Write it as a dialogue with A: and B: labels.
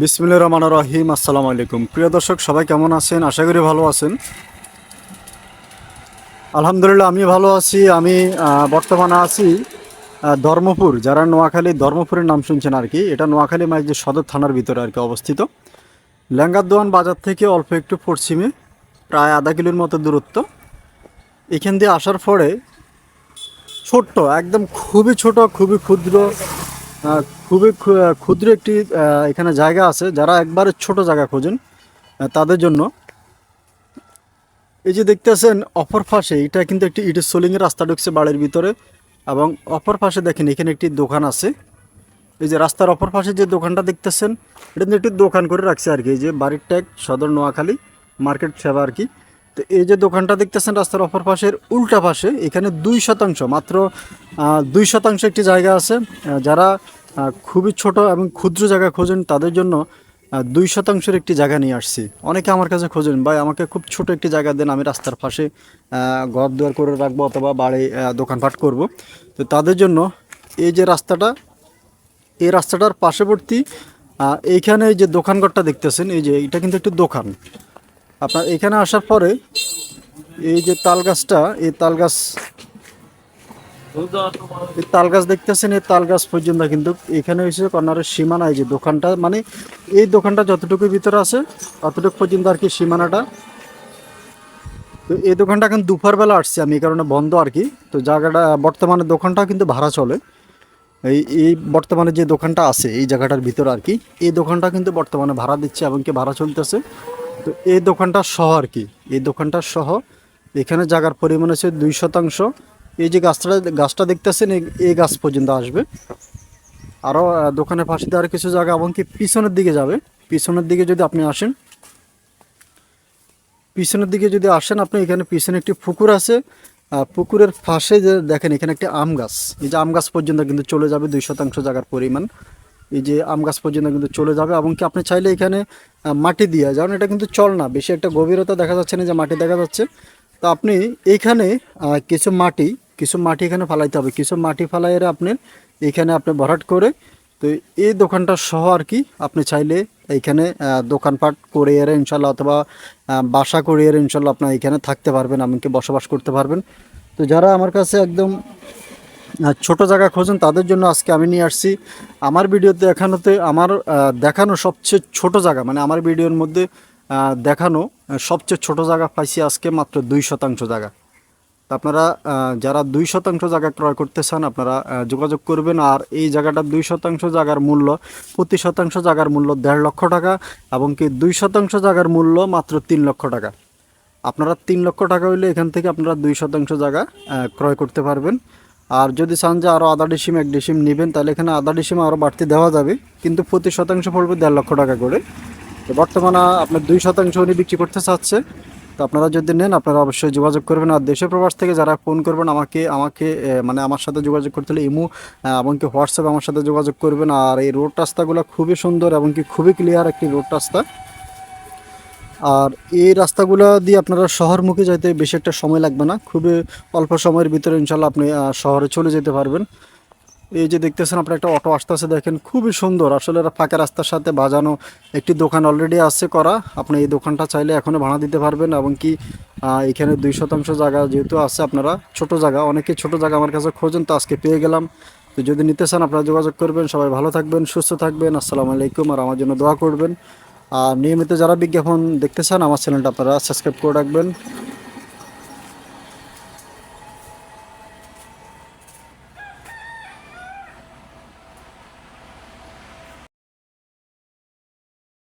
A: বিসমিল্লা রহমান রহিম, আসসালামু আলাইকুম। প্রিয় দর্শক, সবাই কেমন আছেন? আশা করি ভালো আছেন। আলহামদুলিল্লাহ, আমি ভালো আছি। আমি বর্তমানে আছি ধর্মপুর, যারা নোয়াখালী, ধর্মপুরের নাম শুনছেন আর কি। এটা নোয়াখালী মাইজ সদর থানার ভিতরে আর কি অবস্থিত। লেঙ্গারদোয়ান বাজার থেকে অল্প একটু পশ্চিমে, প্রায় আধা কিলোর মতো দূরত্ব। এখান দিয়ে আসার পরে ছোট্ট, একদম খুবই ছোট, খুবই ক্ষুদ্র খুবই ক্ষু- ক্ষুদ্র একটি এখানে জায়গা আছে। যারা একবারে ছোট জায়গা খোঁজেন তাদের জন্য। এই যে দেখতেছেন, অপর পাশে, এটা কিন্তু একটি ইটের সোলিংয়ের রাস্তা ঢুকছে বাড়ির ভিতরে। এবং অপর পাশে দেখেন, এখানে একটি দোকান আছে। এই যে রাস্তার অপর পাশে যে দোকানটা দেখতেছেন, এটা কিন্তু একটি দোকান করে রাখছে আর কি। এই যে বাড়ির ট্যাগ সদর নোয়াখালী, মার্কেট সেবা আর কি। তো এই যে দোকানটা দেখতেছেন, রাস্তার অপর পাশের উল্টা পাশে, এখানে দুই শতাংশ, মাত্র দুই শতাংশ একটি জায়গা আছে। যারা খুবই ছোট এবং ক্ষুদ্র জায়গা খোঁজেন, তাদের জন্য দুই শতাংশের একটি জায়গা নিয়ে আসছি। অনেকে আমার কাছে খোঁজেন, ভাই, আমাকে খুব ছোট একটি জায়গা দেন, আমি রাস্তার পাশে ঘর দুয়ার করে রাখব অথবা বাড়ি দোকানপাট করব। তো তাদের জন্য এই যে রাস্তাটা, এই রাস্তাটার পার্শ্ববর্তী এইখানে এই যে দোকানঘরটা দেখতেছেন, এই যে এটা কিন্তু একটি দোকান। আপনার এখানে আসার পরে এই যে তাল গাছটা, এই তাল গাছ, এই তাল গাছ দেখতেছেন, এই তাল গাছ পর্যন্ত কিন্তু এখানে হয়েছে কর্নারের সীমানা, এই যে দোকানটা মানে এই দোকানটা যতটুকু ভিতরে আছে ততটুকু পর্যন্ত আর কি সীমানাটা। তো এই দোকানটা এখন দুপুরবেলা আসছি, আমি এই কারণে বন্ধ আর কি। তো জায়গাটা, বর্তমানে দোকানটা কিন্তু ভাড়া চলে। এই এই বর্তমানে যে দোকানটা আছে, এই জায়গাটার ভিতরে আর কি, এই দোকানটা কিন্তু বর্তমানে ভাড়া দিচ্ছে এবং কি ভাড়া চলতেছে। তো এই দোকানটা সহ আর কি। এই দোকানটা সহ। এখানে জায়গার পরিমাণ আছে দুই শতাংশ। এই যে গাছটা গাছটা দেখতেছেন, এই- গাছ পর্যন্ত আসবে। আরও দোকানের পাশে আরও কিছু জায়গা এবং কি পিছনের দিকে যাবে। পিছনের দিকে যদি আপনি আসেন, পিছনের দিকে যদি আসেন, আপনি এখানে পিছনে একটি পুকুর আছে। পুকুরের পাশে যে দেখেন, এখানে একটি আম গাছ। এই যে আম গাছ পর্যন্ত কিন্তু চলে যাবে দুই শতাংশ জায়গার পরিমাণ। এই যে আম গাছ পর্যন্ত কিন্তু চলে যাবে এবং কি আপনি চাইলে এখানে মাটি দিয়ে, যেমন এটা কিন্তু চল না, বেশি একটা গভীরতা দেখা যাচ্ছে না যে মাটি দেখা যাচ্ছে। তো আপনি এইখানে কিছু মাটি কিছু মাটি এখানে ফালাইতে হবে। কিছু মাটি ফালাইয়ের আপনি এইখানে আপনি ভরাট করে, তো এই দোকানটা সহ আর কি আপনি চাইলে এইখানে দোকানপাট করে এর ইনশাল্লাহ অথবা বাসা করে এর ইনশাল্লাহ আপনার এখানে থাকতে পারবেন, এমনকি বসবাস করতে পারবেন। তো যারা আমার কাছে একদম ছোট জায়গা খোঁজেন, তাদের জন্য আজকে আমি নিয়ে আসছি। আমার ভিডিওতে দেখানোতে, আমার দেখানো সবচেয়ে ছোট জায়গা মানে আমার ভিডিওর মধ্যে দেখানো সবচেয়ে ছোট জায়গা পাইছি আজকে মাত্র দুই শতাংশ জায়গা। আপনারা যারা দুই শতাংশ জায়গা ক্রয় করতে চান, আপনারা যোগাযোগ করবেন। আর এই জায়গাটা দুই শতাংশ জায়গার মূল্য, প্রতি শতাংশ জায়গার মূল্য দেড় লক্ষ টাকা এবং কি দুই শতাংশ জায়গার মূল্য মাত্র তিন লক্ষ টাকা। আপনারা তিন লক্ষ টাকা হইলে এখান থেকে আপনারা দুই শতাংশ জায়গা ক্রয় করতে পারবেন। আর যদি চান যে আরও আধা ডিসিম, এক ডিসিম নেবেন, তাহলে এখানে আধা ডিসিম আরও বাড়তি দেওয়া যাবে। কিন্তু প্রতি শতাংশ পড়বে দেড় লক্ষ টাকা করে। তো বর্তমানে আপনার দুই শতাংশ উনি বিক্রি করতে চাচ্ছে। তো আপনারা যদি নেন, আপনারা অবশ্যই যোগাযোগ করবেন। আর দেশের প্রবাস থেকে যারা ফোন করবেন, আমাকে আমাকে মানে আমার সাথে যোগাযোগ করতে হলে ইমো এমনকি হোয়াটসঅ্যাপ আমার সাথে যোগাযোগ করবেন। আর এই রোড রাস্তাগুলো খুবই সুন্দর এবং কি খুবই ক্লিয়ার একটি রোড রাস্তা। আর এই রাস্তাগুলো দিয়ে আপনারা শহরমুখী যাইতে বেশি একটা সময় লাগবে না। খুবই অল্প সময়ের ভিতরে ইনশাল্লাহ আপনি শহরে চলে যেতে পারবেন। এই যে দেখতেছেন আপনার একটা অটো আসতেছে, দেখেন খুবই সুন্দর। আসলে ফাঁকা রাস্তার সাথে বাজানো একটি দোকান অলরেডি আছে করা। আপনি এই দোকানটা চাইলে এখনও ভাড়া দিতে পারবেন এবং কি এখানে দুই শতাংশ জায়গা যেহেতু আছে আপনারা, ছোট জায়গা। অনেকে ছোট জায়গা আমার কাছে খোঁজেন, তো আজকে পেয়ে গেলাম। তো যদি নিতে চান আপনারা যোগাযোগ করবেন। সবাই ভালো থাকবেন, সুস্থ থাকবেন। আসসালামু আলাইকুম। আর আমার জন্য দোয়া করবেন। আর নিয়মিত যারা বিজ্ঞাপন দেখতে চান আমার চ্যানেলটা আপনারা সাবস্ক্রাইব করে রাখবেন।